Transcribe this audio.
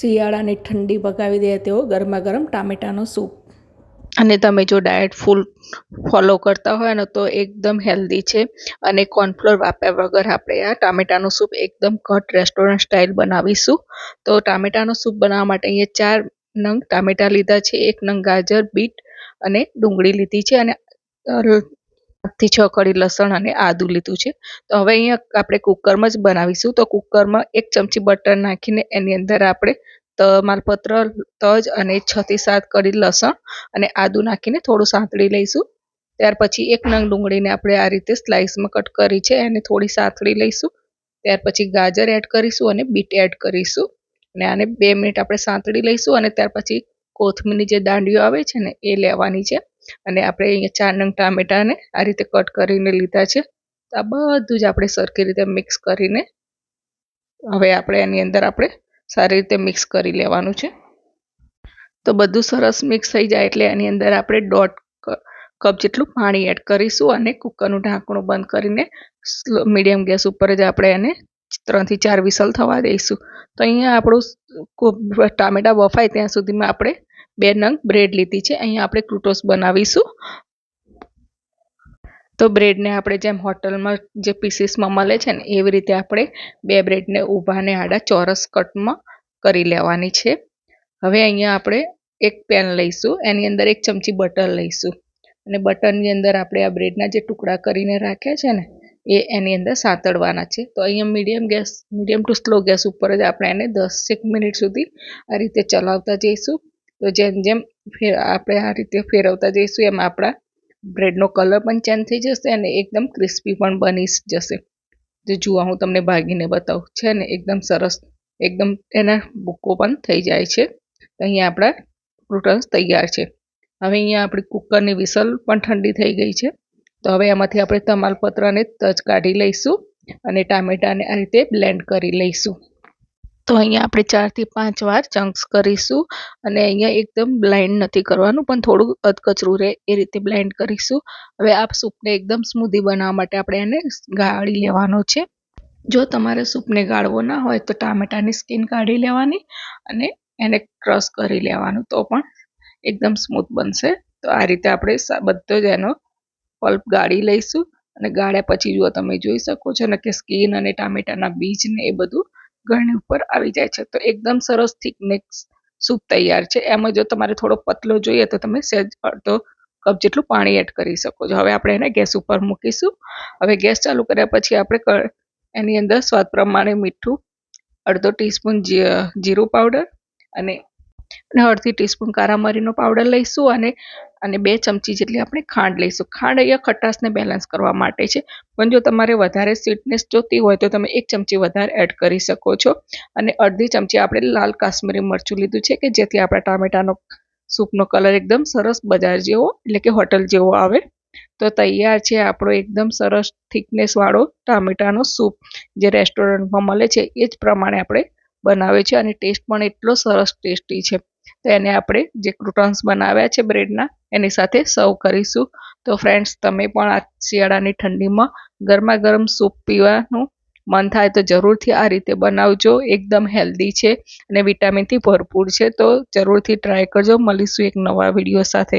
શિયાળાની ઠંડી ભગાવી દે તેવો ગરમા ગરમ ટામેટાનો સૂપ. અને તમે જો ડાયટ ફૂલ ફોલો કરતા હોય ને તો એકદમ હેલ્ધી છે. અને કોર્નફ્લોર વાપર્યા વગર આપણે આ ટામેટાનો સૂપ એકદમ ઘટ રેસ્ટોરન્ટ સ્ટાઇલ બનાવીશું. તો ટામેટાનો સૂપ બનાવવા માટે અહીંયા ચાર નંગ ટામેટા લીધા છે. એક નંગ ગાજર, બીટ અને ડુંગળી લીધી છે. અને થી છ કળી લસણ અને આદું લીધું છે. તો હવે અહીંયા આપણે કુકરમાં જ બનાવીશું. તો કુકરમાં એક ચમચી બટર નાખીને એની અંદર આપણે તમાલપત્ર તજ અને છ થી સાત કળી લસણ અને આદું નાખીને થોડું સાંતળી લઈશું. ત્યાર પછી એક નંગ ડુંગળીને આપણે આ રીતે સ્લાઇસમાં કટ કરી છે. એને થોડી સાંતળી લઈશું. ત્યાર પછી ગાજર એડ કરીશું અને બીટ એડ કરીશું. અને આને બે મિનિટ આપણે સાંતળી લઈશું અને ત્યાર પછી કોથમીરની જે દાંડીઓ આવે છે ને, એ લેવાની છે. અને આપણે અહીંયા ચાર નંગ ટામેટાને આ રીતે કટ કરીને લીધા છે. તો આ બધું જ આપણે સરખી રીતે મિક્સ કરીને હવે આપણે એની અંદર આપણે સારી રીતે મિક્સ કરી લેવાનું છે. તો બધું સરસ મિક્સ થઈ જાય એટલે એની અંદર આપણે દોઢ કપ જેટલું પાણી એડ કરીશું અને કુકરનું ઢાંકણું બંધ કરીને મીડિયમ ગેસ ઉપર જ આપણે એને ત્રણથી ચાર વિસલ થવા દઈશું. તો અહીંયા આપણું ટામેટા બફાય ત્યાં સુધીમાં આપણે બે નંગ બ્રેડ લીધી છે. અહીંયા આપણે ક્રૂટોસ બનાવીશું. તો બ્રેડને આપણે જેમ હોટલમાં જે પીસીસમાં મળે છે ને, એવી રીતે આપણે બે બ્રેડને ઊભા ને આડા ચોરસ કટમાં કરી લેવાની છે. હવે અહીંયા આપણે એક પેન લઈશું. એની અંદર એક ચમચી બટર લઈશું. અને બટરની અંદર આપણે આ બ્રેડના જે ટુકડા કરીને રાખ્યા છે ને, એ એની અંદર સાતળવાના છે. તો અહીંયા medium gas, medium to slow gas ઉપર જ આપણે એને દસેક મિનિટ સુધી આ રીતે ચલાવતા જઈશું. તો જેમ જેમ ફેર, આપણે આ રીતે ફેરવતા જઈશું, એમ આપણા બ્રેડનો કલર પણ ચેન્જ થઈ જશે અને એકદમ ક્રિસ્પી પણ બની જશે. તો જુઓ, હું તમને ભાગીને બતાવું. છે ને, એકદમ સરસ, એકદમ એના બુકો પણ થઈ જાય છે. અહીંયા આપણા ફ્રૂટન્સ તૈયાર છે. હવે અહીંયા આપણી કુકરની વિસલ પણ ઠંડી થઈ ગઈ છે. તો હવે એમાંથી આપણે તમાલપત્રને તજ કાઢી લઈશું અને ટામેટાને આ રીતે બ્લેન્ડ કરી લઈશું. તો અહીંયા આપણે ચારથી પાંચ વાર ચંક્સ કરીશું અને અહીંયા એકદમ બ્લાઇન્ડ નથી કરવાનું, પણ થોડું અધકચરું રહે એ રીતે બ્લેન્ડ કરીશું. હવે આ સૂપને એકદમ સ્મૂધી બનાવવા માટે આપણે એને ગાળી લેવાનો છે. જો તમારે સૂપને ગાળવો ના હોય તો ટામેટાની સ્કીન કાઢી લેવાની અને એને ક્રશ કરી લેવાનું, તો પણ એકદમ સ્મૂથ બનશે. તો આ રીતે આપણે બધો જ એનો પલ્પ ગાળી લઈશું અને ગાળ્યા પછી જો તમે જોઈ શકો છો ને કે સ્કીન અને ટામેટાના બીજ ને એ બધું ગળણી ઉપર આવી જાય છે. તો એકદમ સરસ થિકનેસ સૂપ તૈયાર છે. એમાં જો તમારે થોડો પતલો જોઈએ તો તમે સહેજ અડધો કપ જેટલું પાણી એડ કરી શકો છો. હવે આપણે એને ગેસ ઉપર મૂકીશું. હવે ગેસ ચાલુ કર્યા પછી આપણે એની અંદર સ્વાદ પ્રમાણે મીઠું, અડધો ટીસ્પૂન જીરું પાવડર અને અડધી ટીસ્પૂન કારા મરીનો પાવડર લઈશું અને અને બે ચમચી જેટલી આપણે ખાંડ લઈશું. ખાંડ અહીંયા ખટાશને બેલેન્સ કરવા માટે છે. પણ જો તમારે વધારે સ્વીટનેસ જોતી હોય તો તમે એક ચમચી વધારે એડ કરી શકો છો. અને અડધી ચમચી આપણે લાલ કાશ્મીરી મરચું લીધું છે કે જેથી આપણા ટામેટાનો સૂપનો કલર એકદમ સરસ બજાર જેવો, એટલે કે હોટલ જેવો આવે. તો તૈયાર છે આપણો એકદમ સરસ થિકનેસવાળો ટામેટાનો સૂપ. જે રેસ્ટોરન્ટમાં મળે છે એ જ પ્રમાણે આપણે બનાવે છે અને ટેસ્ટ પણ એટલો સરસ ટેસ્ટી છે. તો એને આપણે જે ક્રુટન્સ બનાવ્યા છે બ્રેડના એની સાથે સર્વ કરીશું. તો ફ્રેન્ડ્સ તમે પણ આ શિયાળાની ઠંડીમાં ગરમા ગરમ સૂપ પીવાનું મન થાય તો જરૂરથી આ રીતે બનાવજો. એકદમ હેલ્ધી છે અને વિટામિનથી ભરપૂર છે. તો જરૂરથી ટ્રાય કરજો. મળીશું એક નવા વીડિયો સાથે.